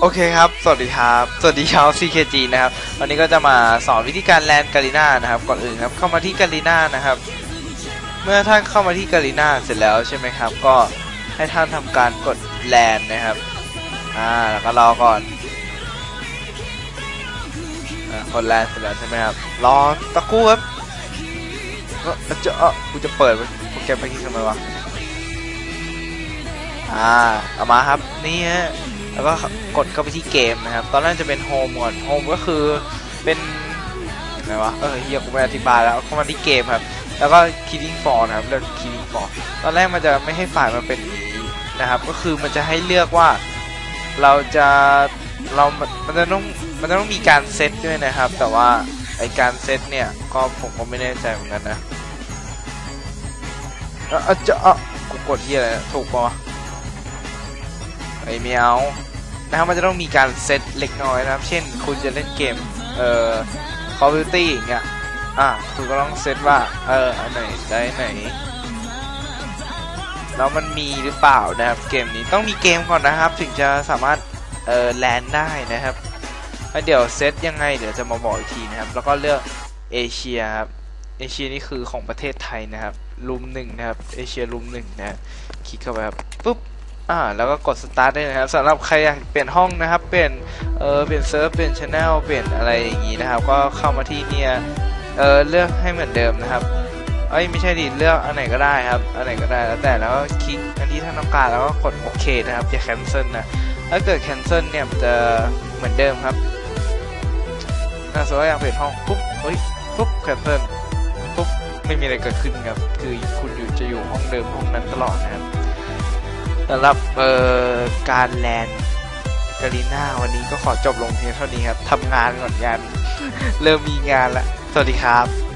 โอเคครับ สวัสดีครับ สวัสดีชาว CKG นะครับ วันนี้ก็จะมาสอนวิธีการแลนกาลิน่านะครับ ก่อนอื่นครับ เข้ามาที่กาลิน่านะครับ เมื่อท่านเข้ามาที่กาลิน่าเสร็จแล้วใช่ไหมครับ ก็ให้ท่านทำการกดแลนนะครับ อ่า แล้วก็รอก่อนอ่ากดแลนเสร็จแล้วใช่ไหมครับ รอตะกครู่ครับเอ้อจะเออกูจะเปิดโปรแกรมไปที่ทำไมวะ อ่า เอามาครับ นี่ฮะ แล้วก็กดเข้าไปที่เกมนะครับ ตอนแรกจะเป็นโฮมก่อนโฮมก็คือเป็นไรวะเออเฮียกูไม่อธิบายแล้วเข้ามาที่เกมครับ แล้วก็ killing for นะครับเลือก killing for ตอนแรกมันจะไม่ให้ฝ่ายมันเป็นนี้นะครับ ก็คือมันจะให้เลือกว่าเราจะเรา มันจะต้อง มันจะต้องมีการเซตด้วยนะครับ แต่ว่าไอการเซตเนี่ย ก็ผมก็ไม่แน่ใจเหมือนกันนะเออจะเออกูกดที่อะไรนะถูกปะวะไอเมียว นะครับมันจะต้องมีการเซตเล็กน้อยนะครับ เช่นคุณจะเล่นเกมเอ่อ Call of Duty อย่างเงี้ยอะคุณก็ต้องเซตว่าเอออันไหนได้ไหนแล้วมันมีหรือเปล่านะครับเกมนี้ต้องมีเกมก่อนนะครับ ถึงจะสามารถเอ่อแลนได้นะครับแล้วเดี๋ยวเซตยังไงเดี๋ยวจะมาบอกอีกทีนะครับ แล้วก็เลือกเอเชียครับเอเชียนี่คือของประเทศไทยนะครับรูมหนึ่งนะครับเอเชียรูมหนึ่งนะคลิกเข้าไปครับปุ๊บ อ่าแล้วก็กดสตาร์ทได้นะครับสำหรับใครอยากเปลี่ยนห้องนะครับ เปลี่ยนเออเปลี่ยนเซิร์ฟเปลี่ยนชแนลเปลี่ยนอะไรอย่างนี้นะครับ ก็เข้ามาที่เนี่ยเออเลือกให้เหมือนเดิมนะครับเอ้ยไม่ใช่ดิเลือกอันไหนก็ได้ครับอันไหนก็ได้แล้วแต่แล้วก็คลิกอันที่ท่านต้องการแล้วก็กดโอเคนะครับอย่าแคนเซิลนะถ้าเกิดแคนเซิลเนี่ยมันจะเหมือนเดิมครับถ้าสมมติว่าอยากเปลี่ยนห้องปุ๊บเฮ้ยปุ๊บแคนเซิลปุ๊บไม่มีอะไรเกิดขึ้นครับคือคุณอยู่จะอยู่ห้องเดิมห้องนั้นตลอดนะครับ สำหรับเอ่อการแลนกาลิน่าวันนี้ก็ขอจบลงเพียงเท่านี้ครับทำงานก่อนงาน เริ่มมีงานแล้วสวัสดีครับ